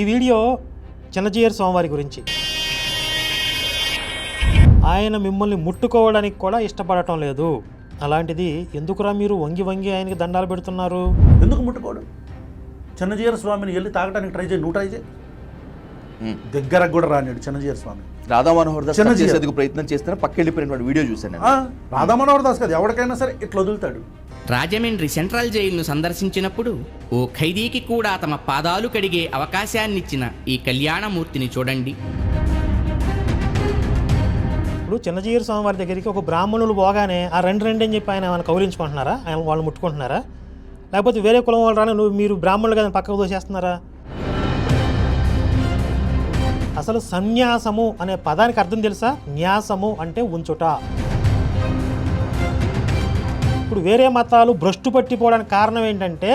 ఈ వీడియో చిన్నజీయర్ స్వామివారి గురించి. ఆయన మిమ్మల్ని ముట్టుకోవడానికి కూడా ఇష్టపడటం లేదు. అలాంటిది ఎందుకురా మీరు వంగి వంగి ఆయనకి దండాలు పెడుతున్నారు? ఎందుకు ముట్టుకోడు చిన్నజీర స్వామిని వెళ్ళి తాగడానికి ట్రై చేయి నువ్వు ట్రై చేయి. దగ్గరకు కూడా రానిడు చిన్నజీర స్వామి. రాధా మనోహర్ దాస్. చేసేందుకు ప్రయత్నం చేస్తున్నా పక్క వెళ్ళిపోయినటువంటి వీడియో చూశాను నేను. ఆ, రాధామనోహర్ దాస్ కదా ఎవరికైనా సరే ఇట్లా వదులుతాడు. రాజమండ్రి సెంట్రల్ జైలును సందర్శించినప్పుడు ఓ ఖైదీకి కూడా తమ పాదాలు కడిగే అవకాశాన్నిచ్చిన ఈ కళ్యాణమూర్తిని చూడండి. ఇప్పుడు చిన్నజీయర్ స్వామివారి దగ్గరికి ఒక బ్రాహ్మణులు పోగానే ఆ రెండు రెండు అని చెప్పి ఆయన ఏమైనా కౌలించుకుంటున్నారా ఆయన వాళ్ళు ముట్టుకుంటున్నారా? లేకపోతే వేరే కులం వాళ్ళు రాని నువ్వు మీరు బ్రాహ్మణులు కదా పక్కకు దోసేస్తున్నారా అసలు సన్యాసము అనే పదానికి అర్థం తెలుసా? న్యాసము అంటే ఉంచుట. ఇప్పుడు వేరే మతాలు భ్రష్టు పట్టిపోవడానికి కారణం ఏంటంటే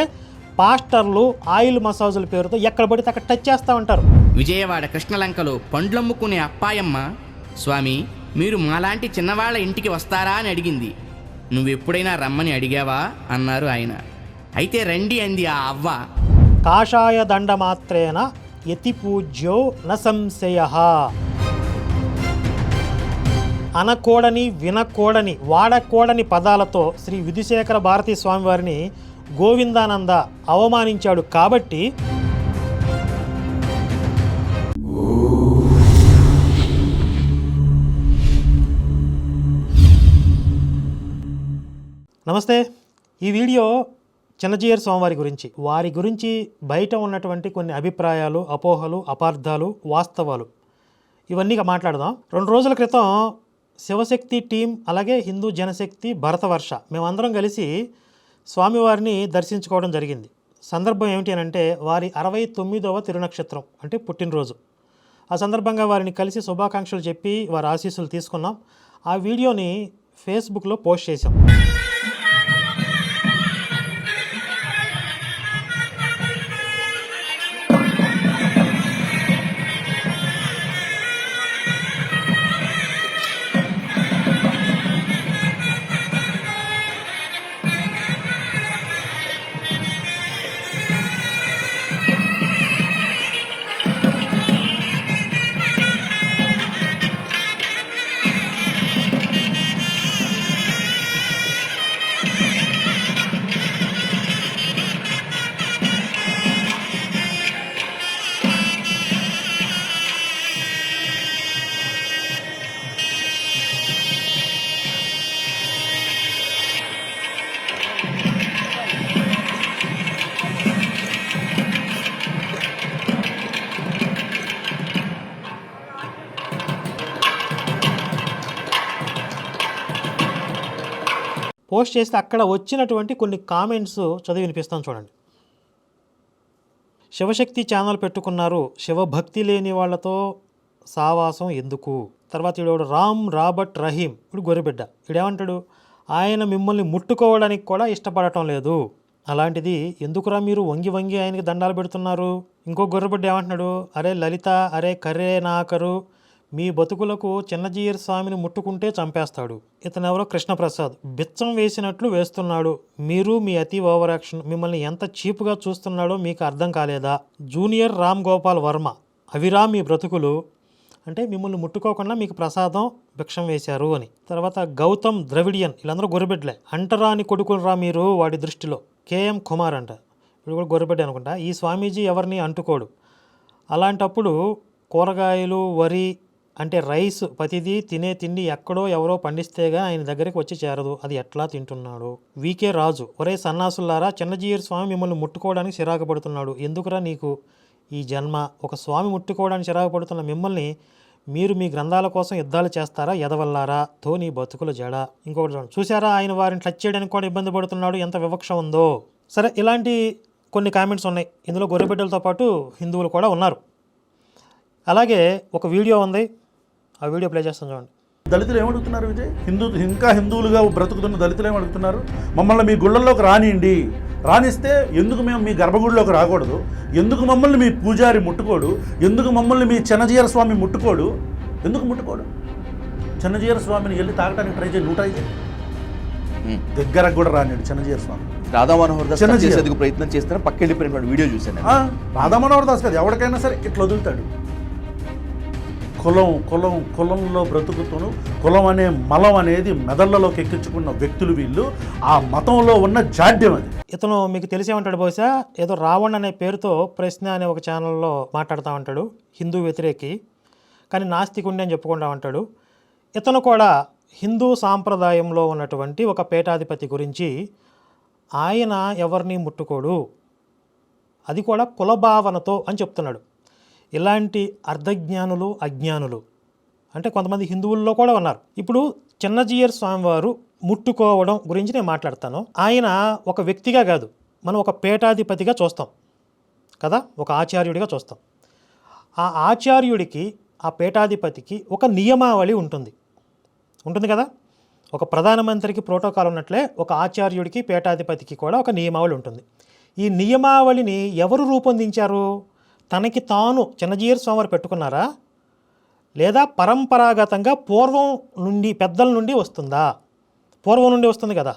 పాస్టర్లు ఆయిల్ మసాజుల పేరుతో ఎక్కడ పడితే అక్కడ టచ్ చేస్తూ ఉంటారు. విజయవాడ కృష్ణలంకలో పండ్లమ్ముకునే అప్పాయమ్మ స్వామి మీరు మాలాంటి చిన్నవాళ్ళ ఇంటికి వస్తారా? అని అడిగింది. నువ్వెప్పుడైనా రమ్మని అడిగావా? అన్నారు ఆయన. అయితే రండి అంది ఆ అవ్వ. కాషాయ దండ మాత్రేన యతి పూజ్యో న సంశయ. అనకూడని వినకూడని వాడకూడని పదాలతో శ్రీ విధుశేఖర భారతీ స్వామివారిని గోవిందానంద అవమానించాడు కాబట్టి నమస్తే. ఈ వీడియో చిన్నజీయర్ స్వామివారి గురించి. వారి గురించి బయట ఉన్నటువంటి కొన్ని అభిప్రాయాలు అపోహలు అపార్థాలు వాస్తవాలు. ఇవన్నీ మాట్లాడదాం. రెండు రోజుల క్రితం శివశక్తి టీం అలాగే హిందూ జనశక్తి భరతవర్ష మేమందరం కలిసి స్వామివారిని దర్శించుకోవడం జరిగింది. సందర్భం ఏమిటి అని అంటే వారి అరవై తొమ్మిదవ తిరునక్షత్రం అంటే పుట్టినరోజు. ఆ సందర్భంగా వారిని కలిసి శుభాకాంక్షలు చెప్పి వారి ఆశీస్సులు తీసుకున్నాం. ఆ వీడియోని ఫేస్బుక్లో పోస్ట్ చేశాం. పోస్ట్ చేస్తే అక్కడ వచ్చినటువంటి కొన్ని కామెంట్స్ చదివి వినిపిస్తాను చూడండి. శివశక్తి ఛానల్ పెట్టుకున్నారు శివభక్తి లేని వాళ్ళతో సావాసం ఎందుకు? తర్వాత ఈడోడు రామ్ రాబర్ట్ రహీం ఇప్పుడు గొర్రెబిడ్డ. ఈడేమంటాడు? ఆయన మిమ్మల్ని ముట్టుకోవడానికి కూడా ఇష్టపడటం లేదు. అలాంటిది ఎందుకురా మీరు వంగి వంగి ఆయనకి దండాలు పెడుతున్నారు? ఇంకో గొర్రెబిడ్డ ఏమంటున్నాడు? అరే లలిత అరే కర్రే నాకరు మీ బతుకులకు చిన్నజీయర్ స్వామిని ముట్టుకుంటే చంపేస్తాడు. ఇతనెవరో కృష్ణప్రసాద్. బిచ్చం వేసినట్లు వేస్తున్నాడు. మీరు మీ అతి ఓవర్ యాక్షన్ మిమ్మల్ని ఎంత చీప్గా చూస్తున్నాడో మీకు అర్థం కాలేదా? జూనియర్ రామ్ గోపాల్ వర్మ. అవిరా మీ బ్రతుకులు. అంటే మిమ్మల్ని ముట్టుకోకుండా మీకు ప్రసాదం భిక్షం వేశారు అని. తర్వాత గౌతమ్ ద్రవిడియన్. వీళ్ళందరూ గొర్రెబిడ్లే అంటరాని కొడుకులరా మీరు? వాడి దృష్టిలో. కేఎం కుమార్ అంట. వీడు కూడా గొర్రెబిడ్డ అనుకుంటా. ఈ స్వామీజీ ఎవరిని అంటుకోడు. అలాంటప్పుడు కూరగాయలు వరి అంటే రైస్ ప్రతిదీ తినే తిండి ఎక్కడో ఎవరో పండిస్తేగా ఆయన దగ్గరికి వచ్చి చేరదు. అది ఎట్లా తింటున్నాడు? వీకే రాజు. ఒరే సన్నాసులారా చిన్నజీయర్ స్వామి మిమ్మల్ని ముట్టుకోవడానికి చిరాకు పడుతున్నాడు ఎందుకురా నీకు ఈ జన్మ? ఒక స్వామి ముట్టుకోవడానికి చిరాకు పడుతున్న మిమ్మల్ని మీరు మీ గ్రంథాల కోసం యుద్ధాలు చేస్తారా ఎదవల్లారా? ధోని బతుకుల జడ. ఇంకొకటి చూసారా ఆయన వారిని టచ్ చేయడానికి కూడా ఇబ్బంది పడుతున్నాడు? ఎంత వివక్ష ఉందో. సరే ఇలాంటి కొన్ని కామెంట్స్ ఉన్నాయి. ఇందులో గొర్రెబిడ్డలతో పాటు హిందువులు కూడా ఉన్నారు. అలాగే ఒక వీడియో ఉంది. ఆ వీడియో ప్లే చేస్తాను చూడండి. దళితులు ఏమడుగుతున్నారు విజయ్? హిందూ ఇంకా హిందువులుగా బ్రతుకుతున్న దళితులు ఏమడుగుతున్నారు? మమ్మల్ని మీ గుళ్ళల్లోకి రానియండి. రానిస్తే ఎందుకు మేము మీ గర్భగుడిలోకి రాకూడదు? ఎందుకు మమ్మల్ని మీ పూజారి ముట్టుకోడు? ఎందుకు మమ్మల్ని మీ చిన్నజీర స్వామి ముట్టుకోడు? ఎందుకు ముట్టుకోడు? చిన్నజీర స్వామిని వెళ్ళి తాగడానికి ట్రై చేయి. నువ్వు ట్రై చేయి. ఉమ్. దగ్గరకు కూడా రానిడు చిన్నజీర స్వామి. రాధా మనోహర్ దాస్. చేసేందుకు ప్రయత్నం చేస్తున్న పక్క వెళ్ళిపోయినటువంటి వీడియో చూశాను రాధా మనోహర్ దాస్ కాదు ఎవరికైనా సరే ఇట్లా వదులుతాడు. కులం కులం కులంలో బ్రతుకుతూ కులం అనే మలం అనేది మెదళ్ళలోకి ఎక్కించుకున్న వ్యక్తులు వీళ్ళు. ఆ మతంలో ఉన్న జాడ్యం అది. ఇతను మీకు తెలిసే ఉంటాడు బహుశా ఏదో రావణ్ అనే పేరుతో ప్రశ్న అనే ఒక ఛానల్లో మాట్లాడుతూ ఉంటాడు హిందూ వ్యతిరేకి. కానీ నాస్తికుండి అని చెప్పుకుంటా ఉంటాడు. ఇతను కూడా హిందూ సాంప్రదాయంలో ఉన్నటువంటి ఒక పీఠాధిపతి గురించి ఆయన ఎవరిని ముట్టుకోడు అది కూడా కులభావనతో అని చెప్తున్నాడు. ఇలాంటి అర్ధజ్ఞానులు అజ్ఞానులు. అంటే కొంతమంది హిందువుల్లో కూడా ఉన్నారు. ఇప్పుడు చిన్నజీయర్ స్వామివారు ముట్టుకోవడం గురించి నేను మాట్లాడతాను. ఆయన ఒక వ్యక్తిగా కాదు. మనం ఒక పీఠాధిపతిగా చూస్తాం. కదా? ఒక ఆచార్యుడిగా చూస్తాం. ఆ ఆచార్యుడికి ఆ పీఠాధిపతికి ఒక నియమావళి ఉంటుంది. ఉంటుంది కదా? ఒక ప్రధానమంత్రికి ప్రోటోకాల్ ఉన్నట్లే ఒక ఆచార్యుడికి పీఠాధిపతికి కూడా ఒక నియమావళి ఉంటుంది. ఈ నియమావళిని ఎవరు రూపొందించారు? తనకి తాను చిన్నజీయర్ స్వామివారు పెట్టుకున్నారా? లేదా పరంపరాగతంగా పూర్వం నుండి పెద్దల నుండి వస్తుందా? పూర్వం నుండి వస్తుంది కదా.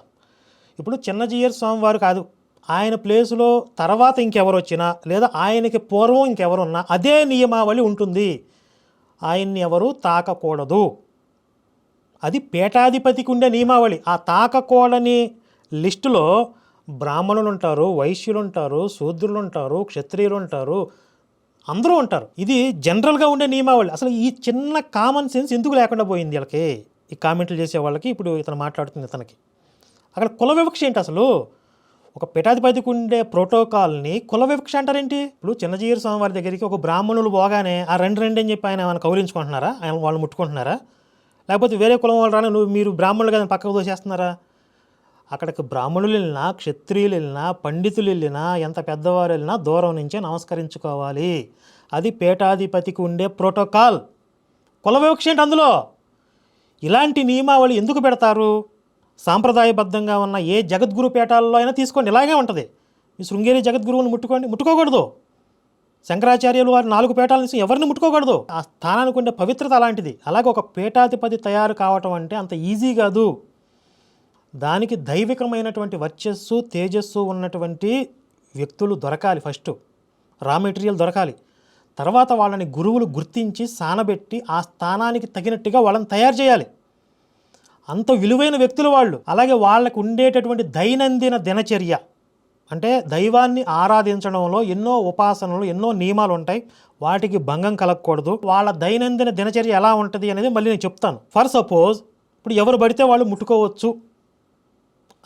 ఇప్పుడు చిన్నజీయర్ స్వామివారు కాదు. ఆయన ప్లేసులో తర్వాత ఇంకెవరు వచ్చినా లేదా ఆయనకి పూర్వం ఇంకెవరున్నా అదే నియమావళి ఉంటుంది. ఆయన్ని ఎవరు తాకకూడదు. అది పీఠాధిపతికి ఉండే నియమావళి. ఆ తాకకూడని లిస్టులో బ్రాహ్మణులు ఉంటారు వైశ్యులు ఉంటారు శూద్రులు ఉంటారు క్షత్రియులు ఉంటారు అందరూ ఉంటారు. ఇది జనరల్గా ఉండే నియమావళి. అసలు ఈ చిన్న కామన్ సెన్స్ ఎందుకు లేకుండా పోయింది వీళ్ళకి? ఈ కామెంట్లు చేసే వాళ్ళకి ఇప్పుడు ఇతను మాట్లాడుతుంది ఇతనికి అక్కడ కుల వివక్ష ఏంటి అసలు? ఒక పీఠాధిపతికి ఉండే ప్రోటోకాల్ని కుల వివక్ష అంటారేంటి? ఇప్పుడు చిన్నజీయర్ స్వామి వారి దగ్గరికి ఒక బ్రాహ్మణులు పోగానే ఆ రెండు రెండు అని చెప్పి ఆయన ఏమైనా కౌలించుకుంటున్నారా ఆయన వాళ్ళు ముట్టుకుంటున్నారా? లేకపోతే వేరే కులం వాళ్ళు రాని నువ్వు మీరు బ్రాహ్మణులు కదా పక్కకు దోసేస్తున్నారా అక్కడికి బ్రాహ్మణులు వెళ్ళినా క్షత్రియులు వెళ్ళినా పండితులు వెళ్ళినా ఎంత పెద్దవారు వెళ్ళినా దూరం నుంచే నమస్కరించుకోవాలి. అది పీఠాధిపతికి ఉండే ప్రోటోకాల్. కుల వివక్ష ఏంటి అందులో? ఇలాంటి నియమావళి ఎందుకు పెడతారు? సాంప్రదాయబద్ధంగా ఉన్న ఏ జగద్గురు పీఠాల్లో అయినా తీసుకోండి. ఇలాగే ఉంటుంది. ఈ శృంగేరి జగద్గురువుని ముట్టుకోండి. ముట్టుకోకూడదు. శంకరాచార్యులు వారి నాలుగు పీఠాల నుంచి ఎవరిని ముట్టుకోకూడదు? ఆ స్థానానికి ఉండే పవిత్రత అలాంటిది. అలాగే ఒక పీఠాధిపతి తయారు కావటం అంటే అంత ఈజీ కాదు. దానికి దైవికమైనటువంటి వర్చస్సు తేజస్సు ఉన్నటువంటి వ్యక్తులు దొరకాలి ఫస్ట్. రా మెటీరియల్ దొరకాలి. తర్వాత వాళ్ళని గురువులు గుర్తించి సానబెట్టి ఆ స్థానానికి తగినట్టుగా వాళ్ళని తయారు చేయాలి. అంత విలువైన వ్యక్తులు వాళ్ళు. అలాగే వాళ్ళకు ఉండేటటువంటి దైనందిన దినచర్య. అంటే దైవాన్ని ఆరాధించడంలో ఎన్నో ఉపాసనలు ఎన్నో నియమాలు ఉంటాయి. వాటికి భంగం కలగకూడదు. వాళ్ళ దైనందిన దినచర్య ఎలా ఉంటుంది అనేది మళ్ళీ నేను చెప్తాను. ఫర్ సపోజ్ ఇప్పుడు ఎవరు పడితే వాళ్ళు ముట్టుకోవచ్చు.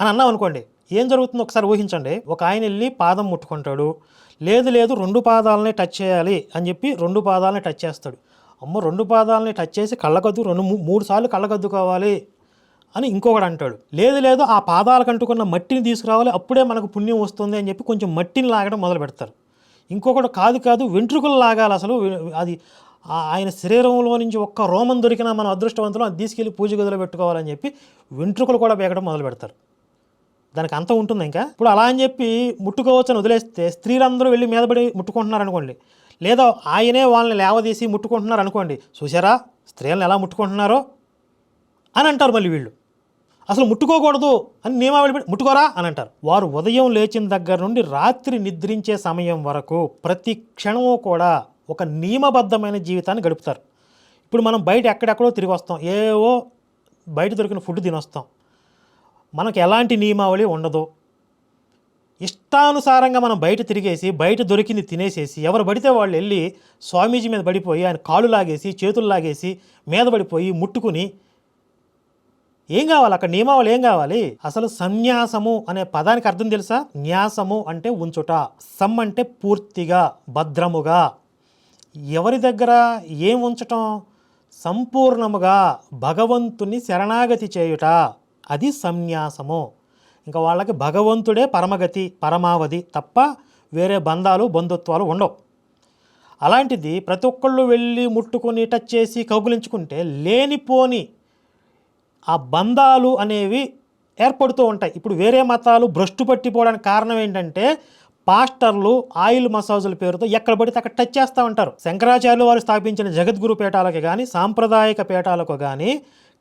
అని అన్నాం అనుకోండి ఏం జరుగుతుందో ఒకసారి ఊహించండి. ఒక ఆయన వెళ్ళి పాదం ముట్టుకుంటాడు లేదు లేదు రెండు పాదాలని టచ్ చేయాలి అని చెప్పి రెండు పాదాలని టచ్ చేస్తాడు. అమ్మో రెండు పాదాలని టచ్ చేసి కళ్ళగద్దు రెండు మూడు సార్లు కళ్ళగద్దుకోవాలి అని ఇంకొకడు అంటాడు. లేదు లేదు ఆ పాదాలకు అంటుకున్న మట్టిని తీసుకురావాలి అప్పుడే మనకు పుణ్యం వస్తుంది అని చెప్పి కొంచెం మట్టిని లాగడం మొదలు పెడతారు. ఇంకొకడు కాదు కాదు వెంట్రుకలు లాగాలి అసలు అది ఆ- ఆయన శరీరంలో నుంచి ఒక్క రోమం దొరికినా మనం అదృష్టవంతులు అది తీసుకెళ్ళి పూజ గదిలో పెట్టుకోవాలని చెప్పి వెంట్రుకలు కూడా బేగడం మొదలు పెడతారు. దానికి అంత ఉంటుంది ఇంకా. ఇప్పుడు అలా అని చెప్పి ముట్టుకోవచ్చని వదిలేస్తే స్త్రీలందరూ వెళ్ళి మీదపడి ముట్టుకుంటున్నారు అనుకోండి లేదా ఆయనే వాళ్ళని లేవదీసి ముట్టుకుంటున్నారు అనుకోండి చూసారా స్త్రీలను ఎలా ముట్టుకుంటున్నారో? అని అంటారు మళ్ళీ వీళ్ళు. అసలు ముట్టుకోకూడదు అని నియమావళి ముట్టుకోరా అని అంటారు. వారు ఉదయం లేచిన దగ్గర నుండి రాత్రి నిద్రించే సమయం వరకు ప్రతి క్షణము కూడా ఒక నియమబద్ధమైన జీవితాన్ని గడుపుతారు. ఇప్పుడు మనం బయట ఎక్కడెక్కడో తిరిగి వస్తాం. ఏవో బయట దొరికిన ఫుడ్ తినొస్తాం. మనకు ఎలాంటి నియమావళి ఉండదు. ఇష్టానుసారంగా మనం బయట తిరిగేసి బయట దొరికింది తినేసేసి ఎవరు పడితే వాళ్ళు వెళ్ళి స్వామీజీ మీద పడిపోయి ఆయన కాళ్ళు లాగేసి చేతులు లాగేసి మీద పడిపోయి ముట్టుకుని ఏం కావాలి? అక్కడ నియమావళి ఏం కావాలి? అసలు సన్యాసము అనే పదానికి అర్థం తెలుసా? న్యాసము అంటే ఉంచుట సమ్ అంటే పూర్తిగా భద్రముగా. ఎవరి దగ్గర ఏం ఉంచటం? సంపూర్ణముగా భగవంతుని శరణాగతి చేయుట. అది సన్యాసము. ఇంకా వాళ్ళకి భగవంతుడే పరమగతి పరమావధి తప్ప వేరే బంధాలు బంధుత్వాలు ఉండవు. అలాంటిది ప్రతి ఒక్కళ్ళు వెళ్ళి ముట్టుకొని టచ్ చేసి కౌగులించుకుంటే లేనిపోని ఆ బంధాలు అనేవి ఏర్పడుతూ ఉంటాయి. ఇప్పుడు వేరే మతాలు భ్రష్టు పట్టిపోవడానికి కారణం ఏంటంటే పాస్టర్లు ఆయిల్ మసాజుల పేరుతో ఎక్కడ పడితే అక్కడ టచ్ చేస్తూ ఉంటారు. శంకరాచార్యులు వారు స్థాపించిన జగద్గురు పీఠాలకు కానీ సాంప్రదాయక పీఠాలకు కానీ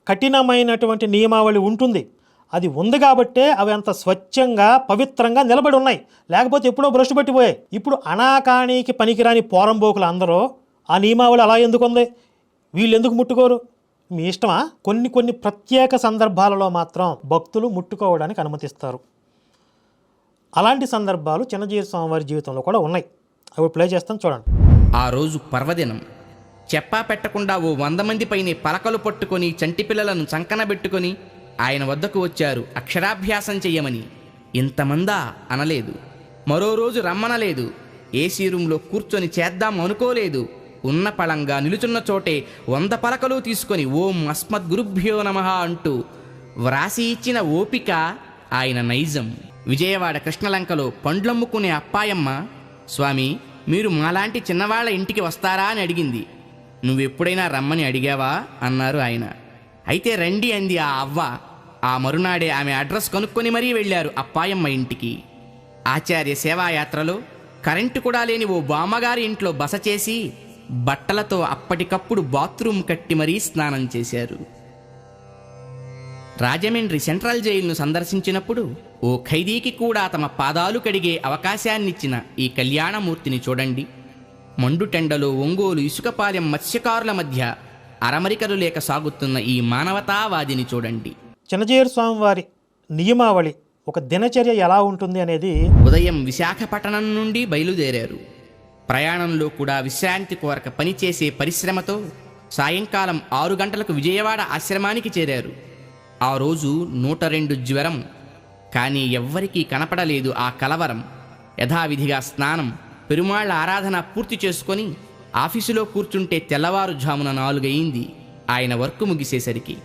కఠినమైనటువంటి నియమావళి ఉంటుంది. అది ఉంది కాబట్టే అవి అంత స్వచ్ఛంగా పవిత్రంగా నిలబడి ఉన్నాయి. లేకపోతే ఎప్పుడో బ్రష్ పెట్టిపోయాయి. ఇప్పుడు అనాకానికి పనికిరాని పోరంబోకులు అందరూ ఆ నియమావళి అలా ఎందుకు ఉంది? వీళ్ళు ఎందుకు ముట్టుకోరు? మీ ఇష్టమా? కొన్ని కొన్ని ప్రత్యేక సందర్భాలలో మాత్రం భక్తులు ముట్టుకోవడానికి అనుమతిస్తారు. అలాంటి సందర్భాలు చిన్నజీవి స్వామివారి జీవితంలో కూడా ఉన్నాయి. అవి ప్లే చేస్తాను చూడండి. ఆ రోజు పర్వదినం. చెప్పా పెట్టకుండా ఓ వంద మంది పైనే పలకలు పట్టుకొని చంటిపిల్లలను చంకనబెట్టుకొని ఆయన వద్దకు వచ్చారు అక్షరాభ్యాసం చెయ్యమని. ఇంతమందా అనలేదు. మరో రోజు రమ్మనలేదు. ఏసీ రూంలో కూర్చొని చేద్దాం అనుకోలేదు. ఉన్న పళంగా నిలుచున్న చోటే వంద పలకలు తీసుకొని ఓం అస్మద్ గురుభ్యో నమః అంటూ వ్రాసి ఇచ్చిన ఓపిక ఆయన నైజం. విజయవాడ కృష్ణలంకలో పండ్లమ్ముకునే అప్పాయమ్మ స్వామి మీరు మాలాంటి చిన్నవాళ్ళ ఇంటికి వస్తారా? అని అడిగింది. నువ్వెప్పుడైనా రమ్మని అడిగావా? అన్నారు ఆయన. అయితే రండి అంది ఆ అవ్వ. ఆ మరునాడే ఆమె అడ్రస్ కనుక్కొని మరీ వెళ్ళారు అప్పాయమ్మ ఇంటికి. ఆచార్య సేవాయాత్రలో కరెంటు కూడా లేని ఓ బామ్మగారి ఇంట్లో బస చేసి బట్టలతో అప్పటికప్పుడు బాత్రూమ్ కట్టి మరీ స్నానం చేశారు. రాజమండ్రి సెంట్రల్ జైలును సందర్శించినప్పుడు ఓ ఖైదీకి కూడా తమ పాదాలు కడిగే అవకాశాన్నిచ్చిన ఈ కళ్యాణమూర్తిని చూడండి. మండుటెండలో ఒంగోలు ఇసుకపాలెం మత్స్యకారుల మధ్య అరమరికలు లేక సాగుతున్న ఈ మానవతావాదిని చూడండి. చిన్నజీవి స్వామివారి నియమావళి ఒక దినచర్య ఎలా ఉంటుంది అనేది ఉదయం విశాఖపట్నం నుండి బయలుదేరారు. ప్రయాణంలో కూడా విశ్రాంతి కోరక పనిచేసే పరిశ్రమతో సాయంకాలం ఆరు గంటలకు విజయవాడ ఆశ్రమానికి చేరారు. ఆ రోజు నూట రెండు జ్వరం కానీ ఎవ్వరికీ కనపడలేదు ఆ కలవరం. యథావిధిగా స్నానం పెరుమాళ్ళ ఆరాధన పూర్తి చేసుకొని ఆఫీసులో కూర్చుంటే తెల్లవారుజామున నాలుగయింది. ఆయన వర్క్ ముగిసేసరికి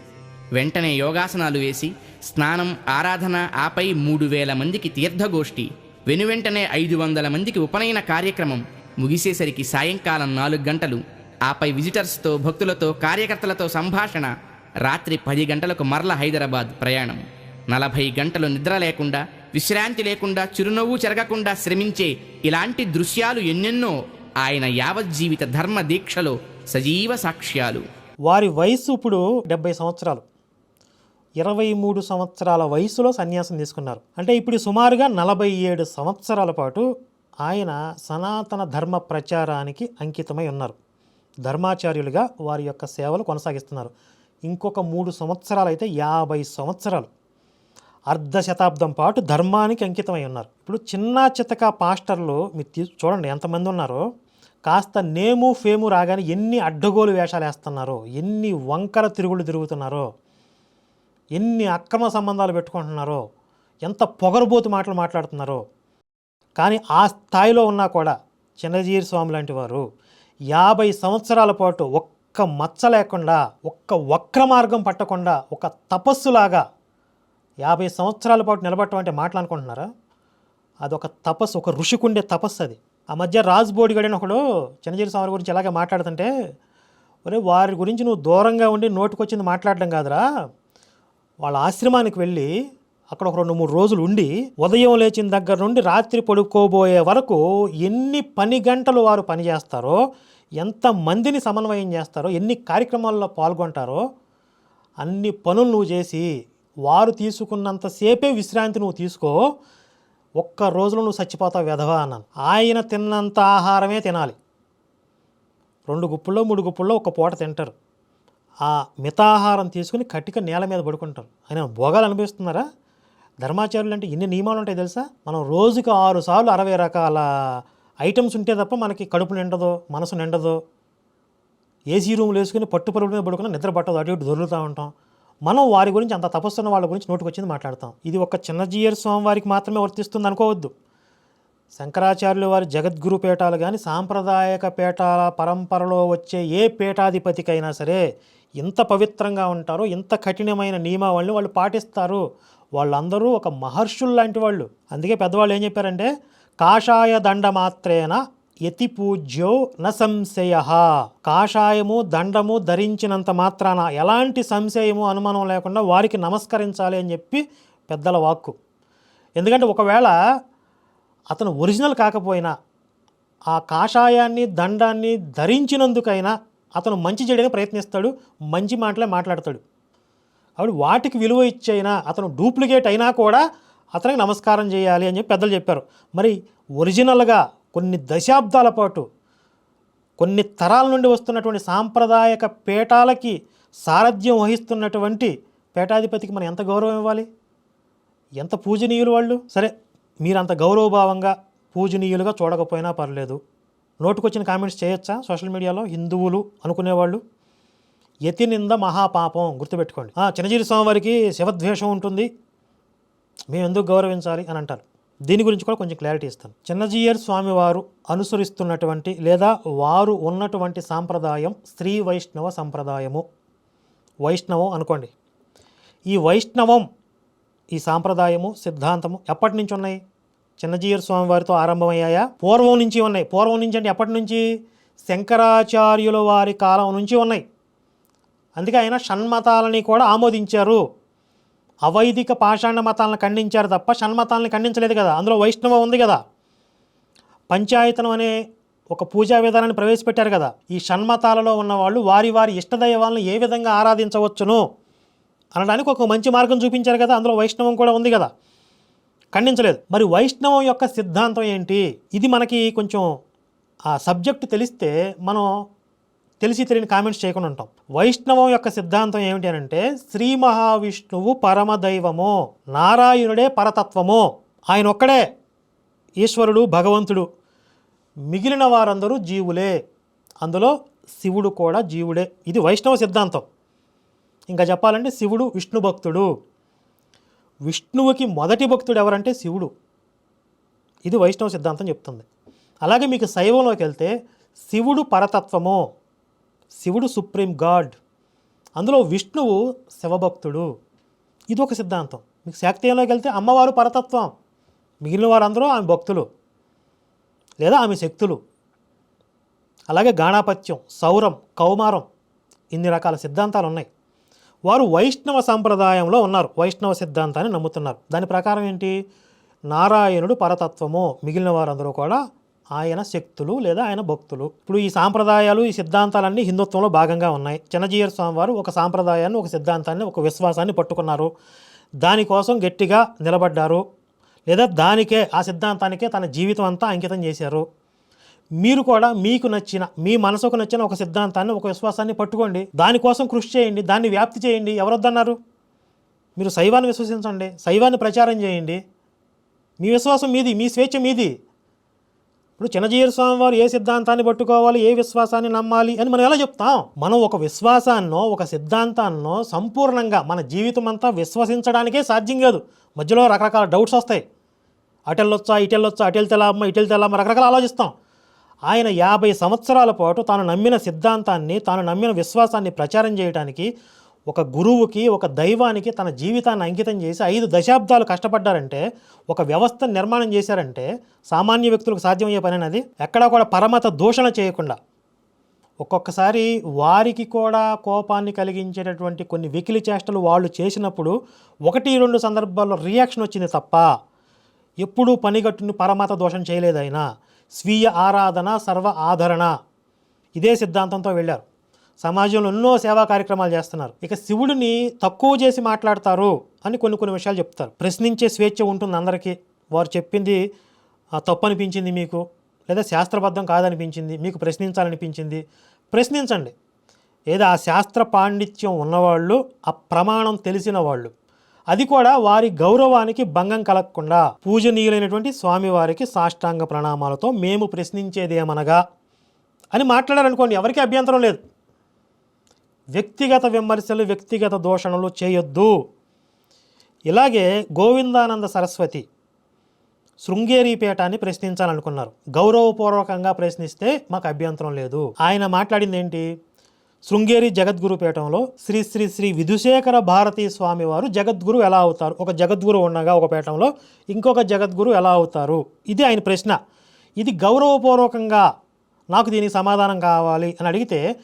వెంటనే యోగాసనాలు వేసి స్నానం ఆరాధన ఆపై మూడు వేల మందికి తీర్థగోష్ఠి వెనువెంటనే ఐదు వందల మందికి ఉపనయన కార్యక్రమం ముగిసేసరికి సాయంకాలం నాలుగు గంటలు. ఆపై విజిటర్స్తో భక్తులతో కార్యకర్తలతో సంభాషణ రాత్రి పది గంటలకు మరల హైదరాబాద్ ప్రయాణం. నలభై గంటలు నిద్ర లేకుండా విశ్రాంతి లేకుండా చిరునవ్వు చెరగకుండా శ్రమించే ఇలాంటి దృశ్యాలు ఎన్నెన్నో ఆయన యావజ్జీవిత ధర్మ దీక్షలో సజీవ సాక్ష్యాలు. వారి వయసు ఇప్పుడు డెబ్బై సంవత్సరాలు. ఇరవై మూడు సంవత్సరాల వయసులో సన్యాసం తీసుకున్నారు. అంటే ఇప్పుడు సుమారుగా నలభై ఏడు సంవత్సరాల పాటు ఆయన సనాతన ధర్మ ప్రచారానికి అంకితమై ఉన్నారు. ధర్మాచార్యులుగా వారి యొక్క సేవలు కొనసాగిస్తున్నారు. ఇంకొక మూడు సంవత్సరాలు అయితే యాభై సంవత్సరాలు. అర్ధ శతాబ్దం పాటు ధర్మానికి అంకితమై ఉన్నారు. ఇప్పుడు చిన్న చితక పాస్టర్లు మీరు చూడండి ఎంతమంది ఉన్నారో కాస్త నేము ఫేము రాగానే ఎన్ని అడ్డగోలు వేషాలు వేస్తున్నారో ఎన్ని వంకర తిరుగులు తిరుగుతున్నారో ఎన్ని అక్రమ సంబంధాలు పెట్టుకుంటున్నారో ఎంత పొగరబోతు మాటలు మాట్లాడుతున్నారో. కానీ ఆ స్థాయిలో ఉన్నా కూడా చిన్నజీరి స్వామి లాంటి వారు యాభై సంవత్సరాల పాటు ఒక్క మచ్చ లేకుండా ఒక్క వక్ర మార్గం పట్టకుండా ఒక తపస్సులాగా యాభై సంవత్సరాల పాటు నిలబడటం అంటే మాటలు అనుకుంటున్నారా? అదొక తపస్సు ఒక ఋషికుండే తపస్సు అది. ఆ మధ్య రాజ్ బోడిగడని ఒకడు చిన్నజీరి స్వామి గురించి ఇలాగే మాట్లాడుతుంటే ఒరే వారి గురించి నువ్వు దూరంగా ఉండి నోటికొచ్చింది మాట్లాడడం కాదురా. వాళ్ళ ఆశ్రమానికి వెళ్ళి అక్కడ ఒక రెండు మూడు రోజులు ఉండి ఉదయం లేచిన దగ్గర నుండి రాత్రి పడుకోబోయే వరకు ఎన్ని పని గంటలు వారు పని చేస్తారో ఎంత మందిని సమన్వయం చేస్తారో ఎన్ని కార్యక్రమాల్లో పాల్గొంటారో అన్ని పనులు నువ్వు చేసి వారు తీసుకున్నంతసేపే విశ్రాంతి నువ్వు తీసుకో. ఒక్క రోజులో నువ్వు చచ్చిపోతావు వెధవా అన్నాను. ఆయన తిన్నంత ఆహారమే తినాలి. రెండు గుప్పుల్లో మూడు గుప్పుల్లో ఒక పూట తింటారు. ఆ మితాహారం తీసుకుని కట్టిక నేల మీద పడుకుంటారు. ఆయన భోగాలు అనిపిస్తున్నారా ధర్మాచార్యులు అంటే ఎన్ని నియమాలు ఉంటాయి తెలుసా? మనం రోజుకి ఆరు సార్లు అరవై రకాల ఐటమ్స్ ఉంటే తప్ప మనకి కడుపు నిండదో మనసు నిండదో ఏసీ రూమ్లు వేసుకుని పట్టు పరుగుల మీద పడుకుని నిద్ర పట్టదు. అటు ఇటు దొరుకుతూ ఉంటాం. మనం వారి గురించి అంత తపస్సున్న వాళ్ళ గురించి నోటుకొచ్చింది మాట్లాడతాం. ఇది ఒక చిన్న జీయర్ స్వామి వారికి మాత్రమే వర్తిస్తుంది అనుకోవద్దు. శంకరాచార్యుల వారి జగద్గురు పీఠాలు కానీ సాంప్రదాయక పీఠాల పరంపరలో వచ్చే ఏ పీఠాధిపతికైనా సరే ఇంత పవిత్రంగా ఉంటారో ఇంత కఠినమైన నియమావళిని వాళ్ళు పాటిస్తారు. వాళ్ళందరూ ఒక మహర్షులు లాంటి వాళ్ళు. అందుకే పెద్దవాళ్ళు ఏం చెప్పారంటే కాషాయ దండ మాత్రేన యతి పూజ్యో న సంశయ. కాషాయము దండము ధరించినంత మాత్రాన ఎలాంటి సంశయము అనుమానం లేకుండా వారికి నమస్కరించాలి అని చెప్పి పెద్దల వాక్కు. ఎందుకంటే ఒకవేళ అతను ఒరిజినల్ కాకపోయినా ఆ కాషాయాన్ని దండాన్ని ధరించినందుకైనా అతను మంచి చేయడానికి ప్రయత్నిస్తాడు మంచి మాటలే మాట్లాడతాడు. ఆవిడ వాటికి విలువ ఇచ్చైనా అతను డూప్లికేట్ అయినా కూడా అతనికి నమస్కారం చేయాలి అని చెప్పి పెద్దలు చెప్పారు. మరి ఒరిజినల్గా కొన్ని దశాబ్దాల పాటు కొన్ని తరాల నుండి వస్తున్నటువంటి సాంప్రదాయక పీఠాలకి సారథ్యం వహిస్తున్నటువంటి పీఠాధిపతికి మనం ఎంత గౌరవం ఇవ్వాలి? ఎంత పూజనీయులు వాళ్ళు? సరే మీరు అంత గౌరవభావంగా పూజనీయులుగా చూడకపోయినా పర్లేదు. నోటుకొచ్చిన కామెంట్స్ చేయొచ్చా? సోషల్ మీడియాలో హిందువులు అనుకునేవాళ్ళు? యతి నింద మహాపాపం గుర్తుపెట్టుకోండి. ఆ, చిన్నజీరి స్వామివారికి శివద్వేషం ఉంటుంది. మేము ఎందుకు గౌరవించాలి అని అంటారు. దీని గురించి కూడా కొంచెం క్లారిటీ ఇస్తాను. చిన్నజీయర్ స్వామివారు అనుసరిస్తున్నటువంటి లేదా వారు ఉన్నటువంటి సాంప్రదాయం స్త్రీ వైష్ణవ సంప్రదాయము. వైష్ణవం అనుకోండి. ఈ వైష్ణవం ఈ సాంప్రదాయము సిద్ధాంతము ఎప్పటి నుంచి ఉన్నాయి? చిన్నజీయర్ స్వామి వారితో ఆరంభమయ్యాయా? పూర్వం నుంచి ఉన్నాయి. పూర్వం నుంచి అంటే ఎప్పటి నుంచి? శంకరాచార్యుల వారి కాలం నుంచి ఉన్నాయి. అందుకే ఆయన షణ్మతాలని కూడా ఆమోదించారు. అవైదిక పాషాణ మతాలను ఖండించారు తప్ప షణ్మతాలను ఖండించలేదు కదా. అందులో వైష్ణవం ఉంది కదా. పంచాయతనం అనే ఒక పూజా విధానాన్ని ప్రవేశపెట్టారు కదా. ఈ షణ్మతాలలో ఉన్నవాళ్ళు వారి వారి ఇష్టదైవాలను ఏ విధంగా ఆరాధించవచ్చును అనడానికి ఒక మంచి మార్గం చూపించారు కదా. అందులో వైష్ణవం కూడా ఉంది కదా. ఖండించలేదు. మరి వైష్ణవం యొక్క సిద్ధాంతం ఏంటి? ఇది మనకి కొంచెం ఆ సబ్జెక్ట్ తెలిస్తే మనం తెలిసి తెలియని కామెంట్స్ చేయకుండా ఉంటాం. వైష్ణవం యొక్క సిద్ధాంతం ఏమిటి అని అంటే శ్రీ మహావిష్ణువు పరమదైవము నారాయణుడే పరతత్వము. ఆయన ఒక్కడే ఈశ్వరుడు భగవంతుడు. మిగిలిన వారందరూ జీవులే. అందులో శివుడు కూడా జీవుడే. ఇది వైష్ణవ సిద్ధాంతం. ఇంకా చెప్పాలంటే శివుడు విష్ణు భక్తుడు. విష్ణువుకి మొదటి భక్తుడు ఎవరంటే శివుడు. ఇది వైష్ణవ సిద్ధాంతం చెప్తుంది. అలాగే మీకు శైవంలోకి వెళ్తే శివుడు పరతత్వము. శివుడు సుప్రీం గాడ్. అందులో విష్ణువు శివభక్తుడు. ఇది ఒక సిద్ధాంతం. మీకు శాక్తీయంలోకి వెళ్తే అమ్మవారు పరతత్వం. మిగిలిన వారందరూ ఆమె భక్తులు. లేదా ఆమె శక్తులు. అలాగే గాణాపత్యం సౌరం కౌమారం ఇన్ని రకాల సిద్ధాంతాలు ఉన్నాయి వారు వైష్ణవ సాంప్రదాయంలో ఉన్నారు. వైష్ణవ సిద్ధాంతాన్ని నమ్ముతున్నారు. దాని ప్రకారం ఏంటి? నారాయణుడు పరతత్వము. మిగిలిన వారందరూ కూడా ఆయన శక్తులు లేదా ఆయన భక్తులు. ఇప్పుడు ఈ సాంప్రదాయాలు ఈ సిద్ధాంతాలన్నీ హిందుత్వంలో భాగంగా ఉన్నాయి. చిన్నజీయర్ స్వామి వారు ఒక సాంప్రదాయాన్ని ఒక సిద్ధాంతాన్ని ఒక విశ్వాసాన్ని పట్టుకున్నారు. దానికోసం గట్టిగా నిలబడ్డారు. లేదా దానికే ఆ సిద్ధాంతానికే తన జీవితం అంతా అంకితం చేశారు. మీరు కూడా మీకు నచ్చిన మీ మనసుకు నచ్చిన ఒక సిద్ధాంతాన్ని ఒక విశ్వాసాన్ని పట్టుకోండి. దానికోసం కృషి చేయండి దాన్ని వ్యాప్తి చేయండి. ఎవరొద్దన్నారు? మీరు శైవాన్ని విశ్వసించండి శైవాన్ని ప్రచారం చేయండి. మీ విశ్వాసం మీది మీ స్వేచ్ఛ మీది. ఇప్పుడు చిన్నజీయర్ స్వామి వారు ఏ సిద్ధాంతాన్ని పట్టుకోవాలి ఏ విశ్వాసాన్ని నమ్మాలి అని మనం ఎలా చెప్తాం? మనం ఒక విశ్వాసాన్నో ఒక సిద్ధాంతాన్నో సంపూర్ణంగా మన జీవితం అంతా విశ్వసించడానికే సాధ్యం కాదు. మధ్యలో రకరకాల డౌట్స్ వస్తాయి. అటెళ్ళొచ్చా ఇటెళ్ళొచ్చా అటెల్ తెలామ్మ ఇటెల్ తెలామ్మ రకరకాల ఆలోచిస్తాం. ఆయన యాభై సంవత్సరాల పాటు తాను నమ్మిన సిద్ధాంతాన్ని తాను నమ్మిన విశ్వాసాన్ని ప్రచారం చేయడానికి ఒక గురువుకి ఒక దైవానికి తన జీవితాన్ని అంకితం చేసి ఐదు దశాబ్దాలు కష్టపడ్డారంటే ఒక వ్యవస్థ నిర్మాణం చేశారంటే సామాన్య వ్యక్తులకు సాధ్యమయ్యే పని అది ఎక్కడా కూడా పరమత దూషణ చేయకుండా. ఒక్కొక్కసారి వారికి కూడా కోపాన్ని కలిగించేటటువంటి కొన్ని వికిలి చేష్టలు వాళ్ళు చేసినప్పుడు ఒకటి రెండు సందర్భాల్లో రియాక్షన్ వచ్చింది తప్ప ఎప్పుడూ పనిగట్టుని పరమత దోషం చేయలేదైనా స్వీయ ఆరాధన సర్వ ఆదరణ ఇదే సిద్ధాంతంతో వెళ్ళారు. సమాజంలో ఎన్నో సేవా కార్యక్రమాలు చేస్తున్నారు. ఇక శివుడిని తక్కువ చేసి మాట్లాడతారు అని కొన్ని కొన్ని విషయాలు చెప్తారు. ప్రశ్నించే స్వేచ్ఛ ఉంటుంది అందరికీ. వారు చెప్పింది ఆ, తప్పు అనిపించింది మీకు లేదా శాస్త్రబద్ధం కాదనిపించింది మీకు ప్రశ్నించాలనిపించింది. ప్రశ్నించండి. ఏదో ఆ శాస్త్ర పాండిత్యం ఉన్నవాళ్ళు ఆ ప్రమాణం తెలిసిన వాళ్ళు. అది కూడా వారి గౌరవానికి భంగం కలగకుండా పూజనీయులైనటువంటి స్వామివారికి సాష్టాంగ ప్రణామాలతో మేము ప్రశ్నించేదేమనగా అని మాట్లాడారనుకోండి ఎవరికీ అభ్యంతరం లేదు. వ్యక్తిగత విమర్శలు వ్యక్తిగత దూషణలు చేయొద్దు. ఇలాగే గోవిందానంద సరస్వతి శృంగేరి పీఠాన్ని ప్రశ్నించాలనుకున్నారు. గౌరవపూర్వకంగా ప్రశ్నిస్తే మాకు అభ్యంతరం లేదు. ఆయన మాట్లాడింది ఏంటి శృంగేరి జగద్గురు పీఠంలో శ్రీ శ్రీ శ్రీ విధుశేఖర భారతీ స్వామి వారు జగద్గురు ఎలా అవుతారు? ఒక జగద్గురు ఉండగా ఒక పీఠంలో ఇంకొక జగద్గురు ఎలా అవుతారు? ఇది ఆయన ప్రశ్న. ఇది గౌరవపూర్వకంగా నాకు దీనికి సమాధానం కావాలి అని అడిగితే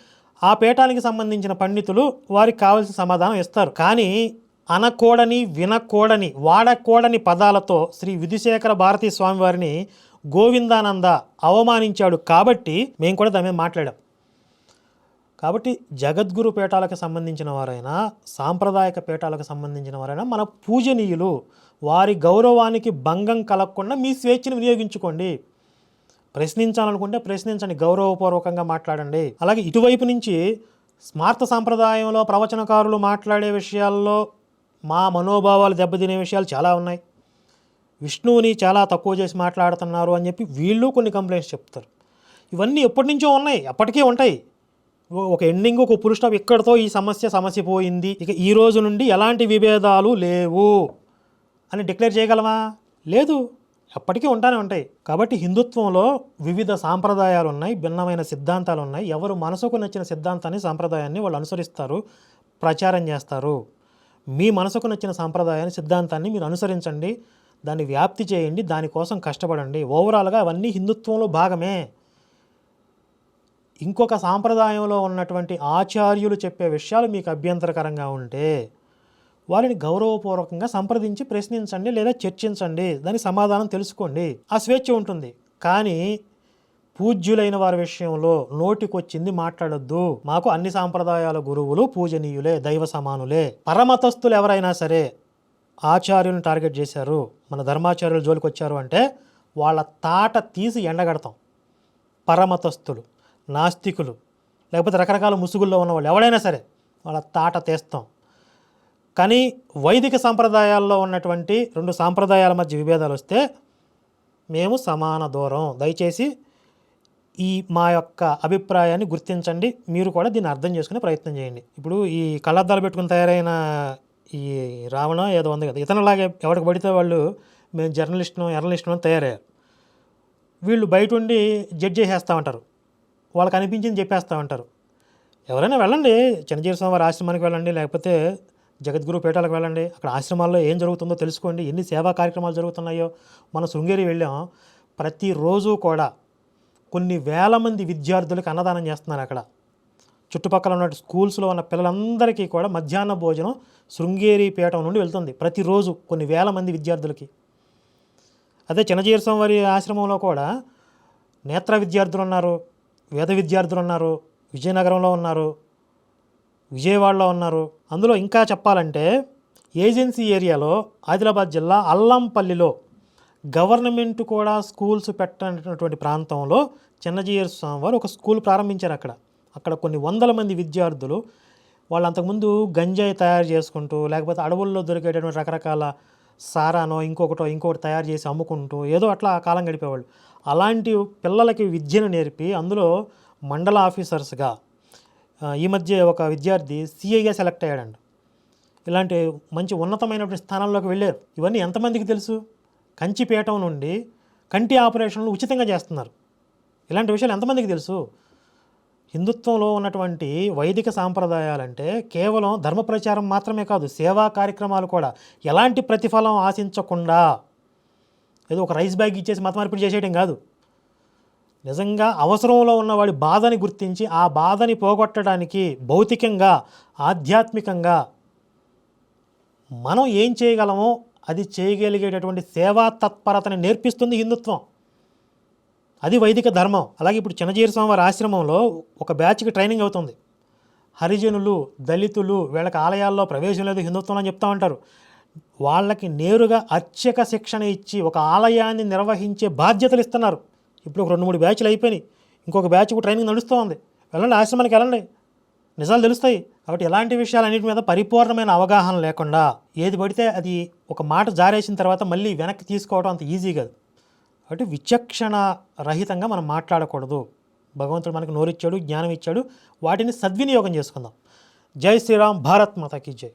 ఆ పీఠానికి సంబంధించిన పండితులు వారికి కావాల్సిన సమాధానం ఇస్తారు. కానీ అనకూడని వినకూడని వాడకూడని పదాలతో శ్రీ విధుశేఖర భారతీ స్వామివారిని గోవిందానంద అవమానించాడు కాబట్టి మేము కూడా దాని మీద మాట్లాడాం. కాబట్టి జగద్గురు పీఠాలకు సంబంధించిన వారైనా సాంప్రదాయక పీఠాలకు సంబంధించిన వారైనా మన పూజనీయులు వారి గౌరవానికి భంగం కలగకుండా మీ స్వేచ్ఛను వినియోగించుకోండి. ప్రశ్నించాలనుకుంటే ప్రశ్నించండి గౌరవపూర్వకంగా మాట్లాడండి. అలాగే ఇటువైపు నుంచి స్మార్త సాంప్రదాయంలో ప్రవచనకారులు మాట్లాడే విషయాల్లో మా మనోభావాలు దెబ్బతినే విషయాలు చాలా ఉన్నాయి. విష్ణువుని చాలా తక్కువ చేసి మాట్లాడుతున్నారు అని చెప్పి వీళ్ళు కొన్ని కంప్లైంట్స్ చెప్తారు. ఇవన్నీ ఎప్పటి నుంచో ఉన్నాయి ఎప్పటికీ ఉంటాయి. ఒక ఎండింగ్ ఒక పురుష ఇక్కడతో ఈ సమస్య సమస్య పోయింది ఇక ఈ రోజు నుండి ఎలాంటి విభేదాలు లేవు అని డిక్లేర్ చేయగలమా? లేదు. అప్పటికీ ఉంటానే ఉంటాయి. కాబట్టి హిందుత్వంలో వివిధ సాంప్రదాయాలు ఉన్నాయి భిన్నమైన సిద్ధాంతాలు ఉన్నాయి. ఎవరు మనసుకు నచ్చిన సిద్ధాంతాన్ని సాంప్రదాయాన్ని వాళ్ళు అనుసరిస్తారు ప్రచారం చేస్తారు. మీ మనసుకు నచ్చిన సాంప్రదాయాన్ని సిద్ధాంతాన్ని మీరు అనుసరించండి దాన్ని వ్యాప్తి చేయండి దానికోసం కష్టపడండి. ఓవరాల్గా అవన్నీ హిందుత్వంలో భాగమే. ఇంకొక సాంప్రదాయంలో ఉన్నటువంటి ఆచార్యులు చెప్పే విషయాలు మీకు అభ్యంతరకరంగా ఉంటే వారిని గౌరవపూర్వకంగా సంప్రదించి ప్రశ్నించండి లేదా చర్చించండి. దాని సమాధానం తెలుసుకోండి. ఆ స్వేచ్ఛ ఉంటుంది. కానీ పూజ్యులైన వారి విషయంలో నోటికొచ్చింది మాట్లాడొద్దు. మాకు అన్ని సాంప్రదాయాల గురువులు పూజనీయులే దైవ సమానులే. పరమతస్థులు ఎవరైనా సరే ఆచార్యులను టార్గెట్ చేశారు. మన ధర్మాచార్యులు జోలికి వచ్చారు అంటే వాళ్ళ తాట తీసి ఎండగడతాం. పరమతస్థులు నాస్తికులు లేకపోతే రకరకాల ముసుగుల్లో ఉన్న వాళ్ళు ఎవడైనా సరే వాళ్ళ తాట తీస్తాం. కానీ వైదిక సాంప్రదాయాల్లో ఉన్నటువంటి రెండు సాంప్రదాయాల మధ్య విభేదాలు వస్తే మేము సమాన దూరం. దయచేసి ఈ మా యొక్క అభిప్రాయాన్ని గుర్తించండి. మీరు కూడా దీన్ని అర్థం చేసుకునే ప్రయత్నం చేయండి. ఇప్పుడు ఈ కళ్ళద్దాలు పెట్టుకుని తయారైన ఈ రావణ ఏదో ఉంది కదా ఇతనిలాగే ఎవరికి పడితే వాళ్ళు మేము జర్నలిస్టును ఎర్నలిస్టును తయారయ్యారు. వీళ్ళు బయట ఉండి జడ్జ్ చేసేస్తూ ఉంటారు వాళ్ళకి అనిపించింది చెప్పేస్తూ ఉంటారు ఎవరైనా వెళ్ళండి చిన్నజీవి స్వామి వారి ఆశ్రమానికి వెళ్ళండి లేకపోతే జగద్గురు పేటలకు వెళ్ళండి. అక్కడ ఆశ్రమాల్లో ఏం జరుగుతుందో తెలుసుకోండి. ఎన్ని సేవా కార్యక్రమాలు జరుగుతున్నాయో. మనం శృంగేరి వెళ్ళాం. ప్రతిరోజు కూడా కొన్ని వేల మంది విద్యార్థులకు అన్నదానం చేస్తున్నారు అక్కడ. చుట్టుపక్కల ఉన్న స్కూల్స్లో ఉన్న పిల్లలందరికీ కూడా మధ్యాహ్న భోజనం శృంగేరి పీఠం నుండి వెళ్తుంది. ప్రతిరోజు కొన్ని వేల మంది విద్యార్థులకి. అదే చిన్నజీర స్వామి వారి ఆశ్రమంలో కూడా నేత్ర విద్యార్థులు ఉన్నారు వేద విద్యార్థులు ఉన్నారు విజయనగరంలో ఉన్నారు విజయవాడలో ఉన్నారు. అందులో ఇంకా చెప్పాలంటే ఏజెన్సీ ఏరియాలో ఆదిలాబాద్ జిల్లా అల్లంపల్లిలో గవర్నమెంట్ కూడా స్కూల్స్ పెట్టనటువంటి ప్రాంతంలో చిన్నజీయర్ స్వామివారు ఒక స్కూల్ ప్రారంభించారు అక్కడ. అక్కడ కొన్ని వందల మంది విద్యార్థులు వాళ్ళు అంతకుముందు గంజాయి తయారు చేసుకుంటూ లేకపోతే అడవుల్లో దొరికేటటువంటి రకరకాల సారానో ఇంకొకటో ఇంకొకటి తయారు చేసి అమ్ముకుంటూ ఏదో అట్లా ఆ కాలం గడిపేవాళ్ళు. అలాంటి పిల్లలకి విద్యను నేర్పి అందులో మండల ఆఫీసర్స్గా ఈ మధ్య ఒక విద్యార్థి సిఐగా సెలెక్ట్ అయ్యాడండి ఇలాంటి మంచి ఉన్నతమైనటువంటి స్థానాల్లోకి వెళ్ళారు. ఇవన్నీ ఎంతమందికి తెలుసు? కంచిపీఠం నుండి కంటి ఆపరేషన్లు ఉచితంగా చేస్తున్నారు. ఇలాంటి విషయాలు ఎంతమందికి తెలుసు? హిందుత్వంలో ఉన్నటువంటి వైదిక సాంప్రదాయాలంటే కేవలం ధర్మ ప్రచారం మాత్రమే కాదు సేవా కార్యక్రమాలు కూడా. ఎలాంటి ప్రతిఫలం ఆశించకుండా ఏదో ఒక రైస్ బ్యాగ్ ఇచ్చేసి మత మార్పిడి చేసేయడం కాదు. నిజంగా అవసరంలో ఉన్నవాడి బాధని గుర్తించి ఆ బాధని పోగొట్టడానికి భౌతికంగా ఆధ్యాత్మికంగా మనం ఏం చేయగలమో అది చేయగలిగేటటువంటి సేవా తత్పరతని నేర్పిస్తుంది హిందుత్వం. అది వైదిక ధర్మం. అలాగే ఇప్పుడు చిన్నజీర స్వామివారి ఆశ్రమంలో ఒక బ్యాచ్కి ట్రైనింగ్ అవుతుంది. హరిజనులు దళితులు వీళ్ళకి ఆలయాల్లో ప్రవేశం లేదు హిందుత్వం అని చెప్తా ఉంటారు. వాళ్ళకి నేరుగా అర్చక శిక్షణ ఇచ్చి ఒక ఆలయాన్ని నిర్వహించే బాధ్యతలు ఇస్తున్నారు. ఇప్పుడు ఒక రెండు మూడు బ్యాచ్లు అయిపోయినాయి. ఇంకొక బ్యాచ్ ట్రైనింగ్ నడుస్తూ ఉంది. వెళ్ళండి ఆశ్రమానికి వెళ్ళండి. నిజాలు తెలుస్తాయి. కాబట్టి ఎలాంటి విషయాలన్నిటి మీద పరిపూర్ణమైన అవగాహన లేకుండా ఏది పడితే అది ఒక మాట జారేసిన తర్వాత మళ్ళీ వెనక్కి తీసుకోవడం అంత ఈజీ కాదు. కాబట్టి విచక్షణ రహితంగా మనం మాట్లాడకూడదు. భగవంతుడు మనకు నోరిచ్చాడు జ్ఞానం ఇచ్చాడు వాటిని సద్వినియోగం చేసుకుందాం. జై శ్రీరామ్ భారత్ మాతాకి జై.